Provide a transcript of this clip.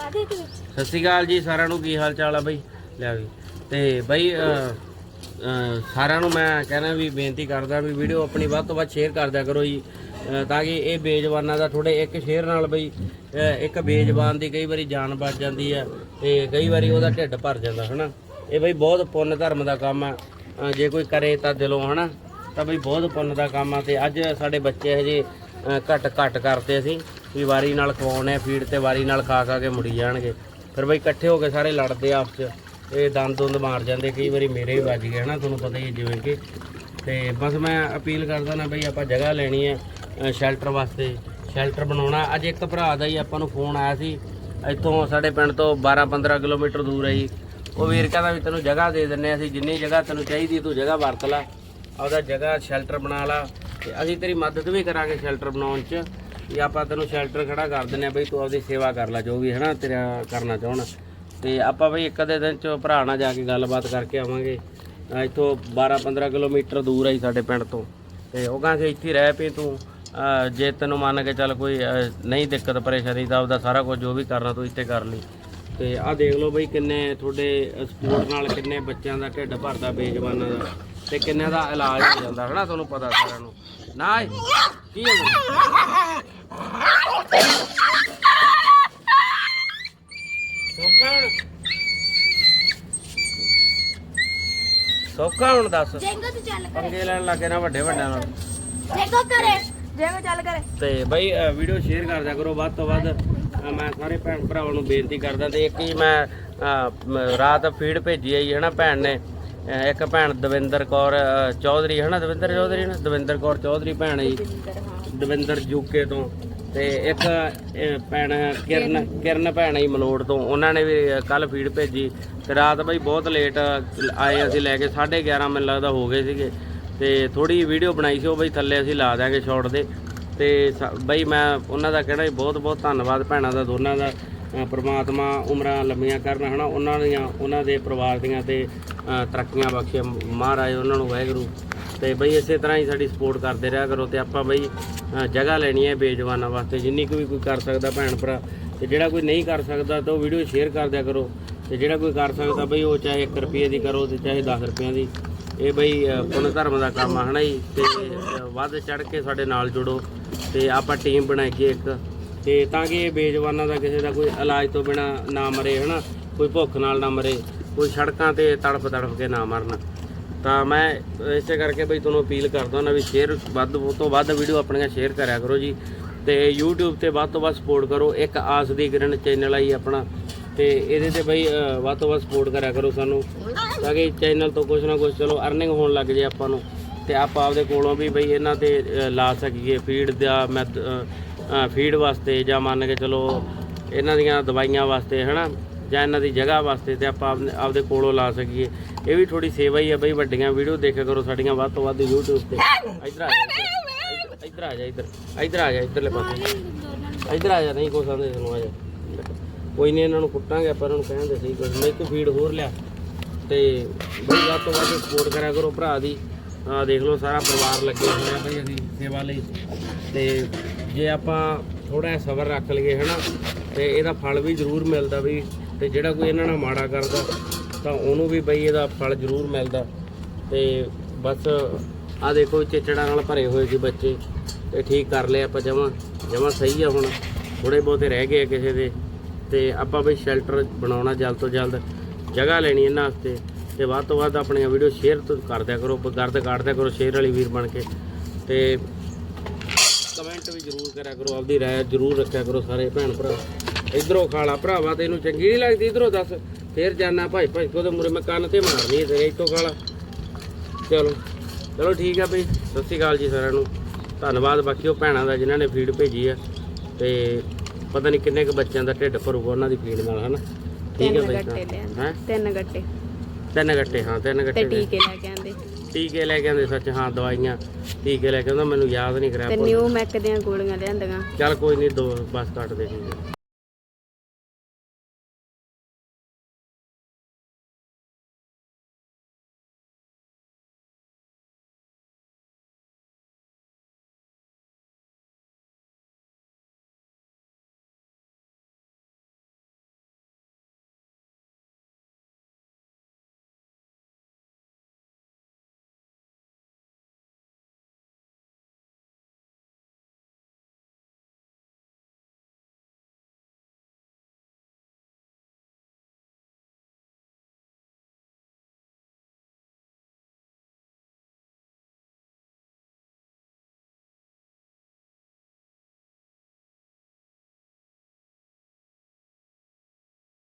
ਆਦੇ ਦੇ ਵਿੱਚ ਸਤਿ ਸ਼੍ਰੀ ਅਕਾਲ ਜੀ ਸਾਰਿਆਂ ਨੂੰ ਕੀ ਹਾਲ ਚਾਲ ਆ ਬਈ? ਲਿਆ ਵੀ। ਤੇ ਬਈ ਅ, ਅ, ਸਾਰਿਆਂ ਨੂੰ ਮੈਂ ਕਹਿਣਾ ਵੀ ਬੇਨਤੀ ਕਰਦਾ ਵੀ ਵੀਡੀਓ ਆਪਣੀ ਵੱਧ ਤੋਂ ਵੱਧ ਸ਼ੇਅਰ ਕਰਦਿਆ ਕਰੋ ਜੀ ਅ, ਤਾਂ ਕਿ ਇਹ ਬੇਜ਼ਬਾਨਾਂ ਦਾ ਥੋੜੇ ਇੱਕ ਸ਼ੇਅਰ ਨਾਲ ਬਈ ਅ, ਇੱਕ ਬੇਜ਼ਬਾਨ ਦੀ ਕਈ ਵਾਰੀ ਜਾਨ ਬਚ ਜਾਂਦੀ ਆ ਤੇ ਕਈ ਵਾਰੀ ਉਹਦਾ ਢਿੱਡ ਭਰ ਜਾਂਦਾ ਹਨਾ? ਇਹ ਬਈ ਬਹੁਤ ਪੁੰਨ ਧਰਮ ਦਾ ਕੰਮ ਆ। ਅ, ਜੇ ਕੋਈ ਕਰੇ ਤਾਂ ਦਿਲੋਂ ਹਨਾ? ਤਾਂ ਬਈ ਬਹੁਤ ਪੁੰਨ ਦਾ ਕੰਮ ਆ ਤੇ ਅੱਜ ਸਾਡੇ ਬੱਚੇ ਹਜੇ ਅ, ਘੱਟ ਘੱਟ ਕਰਦੇ ਅਸੀਂ। ਵੀ ਵਾਰੀ ਨਾਲ ਖਵਾਉਣੇ ਆ ਫੀਡ ਤੇ ਵਾਰੀ ਨਾਲ ਖਾ ਖਾ ਕੇ ਮੁੜੀ ਜਾਣਗੇ। ਫਿਰ ਬਈ ਇਕੱਠੇ ਹੋ ਕੇ ਸਾਰੇ ਲੜਦੇ ਆ ਆਪਸ ਚ। ਇਹ ਦੰਦ ਦੁੰਦ ਮਾਰ ਜਾਂਦੇ, ਕਈ ਵਾਰੀ ਮੇਰੇ ਵੀ ਵੱਜ ਗਏ ਹਨਾ, ਤੁਹਾਨੂੰ ਪਤਾ ਹੀ ਹੈ ਜਿਵੇਂ ਕਿ। ਤੇ ਬਸ ਮੈਂ ਅਪੀਲ ਕਰਦਾ ਨਾ ਬਈ ਆਪਾਂ ਜਗ੍ਹਾ ਲੈਣੀ ਹੈ ਸ਼ੈਲਟਰ ਵਾਸਤੇ, ਸ਼ੈਲਟਰ ਬਣਾਉਣਾ। ਅੱਜ ਇੱਕ ਭਰਾ ਦਾ ਹੀ ਆਪਾਂ ਨੂੰ ਫੋਨ ਆਇਆ ਸੀ, ਇੱਥੋਂ ਸਾਡੇ ਪਿੰਡ ਤੋਂ 12-15 ਕਿਲੋਮੀਟਰ ਦੂਰ ਹੈ ਜੀ। ਉਹ ਵੀਰ ਕਹਿੰਦਾ ਵੀ ਤੈਨੂੰ ਜਗ੍ਹਾ ਦੇ ਦਿੰਨੇ ਆ ਅਸੀਂ, ਜਿੰਨੀ ਜਗ੍ਹਾ ਤੈਨੂੰ ਚਾਹੀਦੀ ਤੂੰ ਜਗ੍ਹਾ ਵਰਤ ਲੈ। ਆਪਦਾ ਜਗ੍ਹਾ ਸ਼ੈਲਟਰ ਬਣਾ ਲਾ। ਤੇ ਅਸੀਂ ਤੇਰੀ ਮਦਦ ਵੀ ਕਰਾਂਗੇ ਸ਼ੈਲਟਰ ਬਣਾਉਣ 'ਚ। ਵੀ ਆਪਾਂ ਤੈਨੂੰ ਸ਼ੈਲਟਰ ਖੜਾ ਕਰ ਦਿੰਨੇ ਆ ਬਈ, ਤੂੰ ਆਪਦੀ ਸੇਵਾ ਕਰ ਲੈ, ਜੋ ਵੀ ਹੈ ਨਾ ਤੇਰਾ ਕਰਨਾ ਚਾਹਣਾ। ਤੇ ਆਪਾਂ ਬਈ ਇੱਕ ਅੱਧੇ ਦਿਨ 'ਚ ਭਰਾ ਨਾਲ ਜਾ ਕੇ ਗੱਲਬਾਤ ਕਰਕੇ ਆਵਾਂਗੇ। ਇੱਥੋਂ 12-15 ਕਿਲੋਮੀਟਰ ਦੂਰ ਹੈ ਸਾਡੇ ਪਿੰਡ ਤੋਂ। ਤੇ ਉਹ ਕਹਿੰਦੇ ਇੱਥੇ ਰਹਿ ਪਈ ਤੂੰ। ਜੇ ਤੈਨੂੰ ਮੰਨ ਕੇ ਚੱਲ ਕੋਈ ਨਹੀਂ ਦਿੱਕਤ, ਪਰੇਸ਼ਾਨੀ ਤਾਂ ਆਪਦਾ ਸਾਰਾ ਕੁਝ ਜੋ ਵੀ ਕਰਨਾ ਤੂੰ ਇੱਥੇ ਕਰ ਲਈ। ਤੇ ਆਹ ਦੇਖ ਲਓ ਬਈ ਕਿੰਨੇ ਤੁਹਾਡੇ ਸਪੋਰਟ ਨਾਲ ਕਿੰਨੇ ਬੱਚਿਆਂ ਦਾ ਢਿੱਡ ਭਰਦਾ, ਬੇਜਵਾਨਾਂ ਦਾ। ਤੇ ਕਿੰਨਿਆਂ ਦਾ ਇਲਾਜ ਹੋ ਜਾਂਦਾ ਹਨਾ ਤੁਹਾਨੂੰ ਪਤਾ ਸਾਰਿਆਂ ਨੂੰ। ਨਾ ਏ, ਕੀ ਹੋ ਗਿਆ ਸੋਕਾ ਸੋਕਾ ਹੁਣ ਦੱਸ। ਜੇਂਗੋ ਤੇ ਚੱਲ ਕਰੇ। ਪੰਗੇ ਲੈਣ ਲੱਗੇ ਨਾ ਵੱਡੇ ਵੱਡਿਆਂ ਨਾਲ। ਜੇਂਗੋ ਕਰੇ। ਜੇਂਗੋ ਚੱਲ ਕਰੇ। ਤੇ ਬਈ ਵੀਡੀਓ ਸ਼ੇਅਰ ਕਰ ਦਿਆ ਕਰੋ ਵੱਧ ਤੋਂ ਵੱਧ। ਮੈਂ ਸਾਰੇ ਭੈਣ ਭਰਾਵਾਂ ਨੂੰ ਬੇਨਤੀ ਕਰਦਾ ਤੇ ਇੱਕ ਹੀ ਮੈਂ ਰਾਤ ਫੀਡ ਭੇਜੀ ਆਈ ਹੈ ਨਾ ਭੈਣ ਨੇ। ਇੱਕ ਭੈਣ ਦਵਿੰਦਰ ਕੌਰ ਚੌਧਰੀ, ਹੈ ਨਾ ਦਵਿੰਦਰ ਚੌਧਰੀ ਨਾ? ਦਵਿੰਦਰ ਕੌਰ ਚੌਧਰੀ ਭੈਣ ਜੀ। ਦਵਿੰਦਰ ਯੂਕੇ ਤੋਂ। ਤੇ ਇੱਕ ਭੈਣ ਕਿਰਨ ਕਿਰਨ ਭੈਣ ਹੈ ਜੀ ਮਲੋੜ ਤੋਂ। ਉਹਨਾਂ ਨੇ ਵੀ ਕੱਲ ਫੀਡ ਭੇਜੀ। ਤੇ ਰਾਤ ਬਈ ਬਹੁਤ ਲੇਟ ਆਏ ਅਸੀਂ ਲੈ ਕੇ 11:30 ਮੈਨੂੰ ਲੱਗਦਾ ਹੋ ਗਏ ਸੀਗੇ। ਤੇ ਥੋੜੀ ਵੀਡੀਓ ਬਣਾਈ ਸੀ, ਉਹ ਬਈ ਥੱਲੇ ਅਸੀਂ ਲਾ ਦਾਂਗੇ ਸ਼ਾਰਟ ਦੇ। ਤੇ ਸ- ਬਈ ਮੈਂ ਉਹਨਾਂ ਦਾ ਕਹਿਣਾ ਬਹੁਤ ਬਹੁਤ ਧੰਨਵਾਦ ਭੈਣਾਂ ਦਾ, ਦੋਨਾਂ ਦਾ। ਪਰਮਾਤਮਾ ਉਮਰਾਂ ਲੰਮੀਆਂ ਕਰਨ ਹਨਾ ਉਹਨਾਂ ਦੀਆਂ, ਉਹਨਾਂ ਦੇ ਪਰਿਵਾਰ ਦੀਆਂ ਤੇ ਤਰੱਕੀਆਂ ਬਖਸ਼ੇ ਮਹਾਰਾਜ ਉਹਨਾਂ ਨੂੰ ਵਾਹਿਗੁਰੂ। ਤੇ ਬਈ ਇਸੇ ਤਰ੍ਹਾਂ ਹੀ ਸਾਡੀ ਸਪੋਰਟ ਕਰਦੇ ਰਿਹਾ ਕਰੋ ਤੇ ਆਪਾਂ ਬਈ ਜਗ੍ਹਾ ਲੈਣੀ ਹੈ ਬੇਜਵਾਨਾਂ ਵਾਸਤੇ ਜਿੰਨੀ ਕੁ ਵੀ ਕੋਈ ਕਰ ਸਕਦਾ ਭੈਣ ਭਰਾ। ਤੇ ਜਿਹੜਾ ਕੋਈ ਨਹੀਂ ਕਰ ਸਕਦਾ ਤਾਂ ਉਹ ਵੀਡੀਓ ਸ਼ੇਅਰ ਕਰ ਦਿਆ ਕਰੋ। ਤੇ ਜਿਹੜਾ ਕੋਈ ਕਰ ਸਕਦਾ ਬਈ ਉਹ ਚਾਹੇ 1 ਰੁਪਏ ਦੀ ਕਰੋ ਤੇ ਚਾਹੇ 10 ਰੁਪਈਆਂ ਦੀ। ਇਹ ਬਈ ਅ, ਪੁੰਨ ਧਰਮ ਦਾ ਕੰਮ ਆ ਹਨਾ ਜੀ? ਤੇ ਵੱਧ ਚੜ ਕੇ ਸਾਡੇ ਨਾਲ ਜੁੜੋ ਤੇ ਆਪਾਂ ਟੀਮ ਬਣਾਈਏ ਇੱਕ। ਤੇ ਤਾਂ ਕਿ ਇਹ ਬੇਜਵਾਨਾਂ ਦਾ ਕਿਸੇ ਦਾ ਕੋਈ ਇਲਾਜ ਤੋਂ ਬਿਨਾ ਨਾ ਮਰੇ ਹਨਾ? ਕੋਈ ਭੁੱਖ ਨਾਲ ਨਾ ਮਰੇ। ਕੋਈ ਸੜਕਾਂ ਤੇ ਤੜਫ ਤੜਫ ਕੇ ਨਾ ਮਰਨ। ਤਾਂ ਮੈਂ ਇਸੇ ਕਰਕੇ ਬਈ ਤੁਹਾਨੂੰ ਅਪੀਲ ਕਰਦਾ ਨਾ ਵੀ ਸ਼ੇਅਰ ਵੱਧ ਤੋਂ ਵੱਧ ਵੀਡੀਓ ਆਪਣੀਆਂ ਸ਼ੇਅਰ ਕਰਿਆ ਕਰੋ ਜੀ। ਤੇ YouTube ਤੇ ਵੱਧ ਤੋਂ ਵੱਧ ਸਪੋਰਟ ਕਰੋ। ਇੱਕ ਆਸ ਦੀ ਕਿਰਨ ਚੈਨਲ ਆਈ ਆਪਣਾ। ਤੇ ਇਹਦੇ ਤੇ ਬਈ ਵੱਧ ਤੋਂ ਵੱਧ ਸਪੋਰਟ ਕਰਿਆ ਕਰੋ ਸਾਨੂੰ। ਤਾਂ ਕਿ ਚੈਨਲ ਤੋਂ ਕੁਝ ਨਾ ਕੁਝ ਚਲੋ ਅਰਨਿੰਗ ਹੋਣ ਲੱਗ ਜੇ ਆਪਾਂ ਨੂੰ। ਤੇ ਆਪਾਂ ਆਪਦੇ ਕੋਲੋਂ ਵੀ ਬਈ ਇਹਨਾਂ ਤੇ ਲਾ ਸਕੀਏ ਫੀਡ ਦਾ ਮੈਥ ਫੀਡ ਵਾਸਤੇ ਜਾਂ ਮੰਨ ਕੇ ਚਲੋ ਇਹਨਾਂ ਦੀਆਂ ਦਵਾਈਆਂ ਵਾਸਤੇ, ਹਨਾ? ਜਾਂ ਇਹਨਾਂ ਦੀ ਜਗ੍ਹਾ ਵਾਸਤੇ ਤੇ ਆਪਾਂ ਆਪਦੇ- ਆਪਦੇ ਕੋਲੋਂ ਲਾ ਸਕੀਏ। ਇਹ ਵੀ ਥੋੜੀ ਸੇਵਾ ਹੀ ਆ ਬਈ, ਵੱਡੀਆਂ ਵੀਡੀਓ ਦੇਖਿਆ ਕਰੋ ਸਾਡੀਆਂ ਵੱਧ ਤੋਂ ਵੱਧ YouTube ਤੇ। ਇੱਧਰ ਆ ਜਾ, ਇੱਧਰ- ਆ ਜਾ, ਇੱਧਰ। ਇੱਧਰ ਆ ਜਾ, ਇੱਧਰਲੇ ਪਾਸੇ। ਇੱਧਰ ਆ ਜਾ, ਨਹੀਂ ਕੋਈ ਆਂਦੇ ਤੁਹਾਨੂੰ ਆ ਜਾ। ਕੋਈ ਨਹੀਂ, ਇਹਨਾਂ ਨੂੰ ਕੁੱਟਾਂਗੇ ਆਪਾਂ, ਇਹਨਾਂ ਨੂੰ ਕਹਿੰਦੇ ਸਹੀ ਕੁਝ ਮੈਂ ਇੱਕ ਫੀਡ ਹੋਰ ਲਿਆ। ਤੇ ਬਈ ਵੱਧ ਤੋਂ ਵੱਧ ਸਪੋਰਟ ਕਰਿਆ ਕਰੋ ਭਰਾ ਦੀ। ਆ ਦੇਖ ਲਓ, ਸਾਰਾ ਪਰਿਵਾਰ ਲੱਗੇ ਹੋਏ ਆ ਬਈ ਅਸੀਂ ਸੇਵਾ ਲਈ। ਤੇ ਜੇ ਆਪਾਂ ਥੋੜਾ ਜਿਹਾ ਸਬਰ ਰੱਖ ਲਈਏ, ਹਨਾ, ਤੇ ਇਹਦਾ ਫਲ ਵੀ ਜ਼ਰੂਰ ਮਿਲਦਾ ਵੀ ਤੇ ਜਿਹੜਾ ਕੋਈ ਇਹਨਾਂ ਨਾਲ ਮਾੜਾ ਕਰਦਾ, ਤਾਂ ਉਹਨੂੰ ਵੀ ਬਈ ਇਹਦਾ ਫਲ ਜ਼ਰੂਰ ਮਿਲਦਾ। ਤੇ ਬਸ ਆ ਦੇਖੋ, ਚਿਚੜਾਂ ਨਾਲ ਭਰੇ ਹੋਏ ਸੀ ਬੱਚੇ। ਤੇ ਠੀਕ ਕਰ ਲਏ ਆਪਾਂ ਜਮਾਂ। ਜਮਾਂ ਸਹੀ ਆ ਹੁਣ। ਥੋੜੇ ਬਹੁਤੇ ਰਹਿ ਗਏ ਆ ਕਿਸੇ ਦੇ। ਤੇ ਆਪਾਂ ਬਈ ਸ਼ੈਲਟਰ ਬਣਾਉਣਾ ਜਲਦ ਤੋਂ ਜਲਦ। ਜਗ੍ਹਾ ਲੈਣੀ ਇਹਨਾਂ ਵਾਸਤੇ। ਤੇ ਵੱਧ ਤੋਂ ਵੱਧ ਆਪਣੀਆਂ ਵੀਡੀਓ ਸ਼ੇਅਰ ਕਰ ਦਿਆ ਕਰੋ। ਗਰਦ ਕੱਢ ਦਿਆ ਕਰੋ ਸ਼ੇਅਰ ਵਾਲੀ ਵੀਰ ਬਣ ਕੇ। ਤੇ ਕਮੈਂਟ ਵੀ ਜ਼ਰੂਰ ਕਰਿਆ ਕਰੋ। ਆਪਦੀ ਰਾਏ ਜ਼ਰੂਰ ਰੱਖਿਆ ਕਰੋ ਸਾਰੇ ਭੈਣ ਭਰਾ। ਇਧਰੋਂ ਖਾਲਾ ਭਰਾਵਾ ਤੈਨੂੰ ਚੰਗੀ ਨਹੀਂ ਲੱਗਦੀ? ਇਧਰੋਂ ਦੱਸ। ਫੇਰ ਜਾਣਾ ਭਾਈ ਭਾਈ ਕੋਦੇ ਮੂਰੇ ਮੈਂ ਕੰਨ ਤੇ ਮਾਰਨੀ ਤੇ ਇੱਥੋਂ ਖਾਲਾ। ਚਲੋ ਚਲੋ ਠੀਕ ਆ ਬਈ ਸਤਿ ਸ਼੍ਰੀ ਅਕਾਲ ਜੀ ਸਾਰਿਆਂ ਨੂੰ। ਧੰਨਵਾਦ ਬਾਕੀ ਉਹ ਭੈਣਾਂ ਦਾ ਜਿਨ੍ਹਾਂ ਨੇ ਫੀਡ ਭੇਜੀ ਆ। ਤੇ ਪਤਾ ਨਹੀਂ ਕਿੰਨੇ ਕੁ ਬੱਚਿਆਂ ਦਾ ਢਿੱਡ ਭਰੂਗਾ ਉਹਨਾਂ ਦੀ ਫੀਡ ਨਾਲ ਹਨਾ? ਠੀਕ ਹੈ ਤਿੰਨ ਬਈ ਹੈ? ਤਿੰਨ ਗੱਟੇ। ਤਿੰਨ ਗੱਟੇ ਹਾਂ ਤਿੰਨ ਤੇ ਗੱਟੇ ਦੇ। ਟੀਕੇ ਲੈ ਕੇ ਆਂਦੇ। ਟੀਕੇ ਲੈ ਕੇ ਆਂਦੇ ਸੱਚ ਹਾਂ ਦਵਾਈਆਂ। ਟੀਕੇ ਲੈ ਕੇ ਆਂਦਾ ਮੈਨੂੰ ਯਾਦ ਨਹੀਂ ਤੇ ਕਰਿਆ ਨਿਊ ਮੈਕ ਦੀਆਂ ਗੋਲੀਆਂ ਲਿਆਂਦੀਆਂ। ਚੱਲ ਕੋਈ ਨਹੀਂ ਦੋ ਬਸ ਕੱਟ ਦੇ ਠੀਕ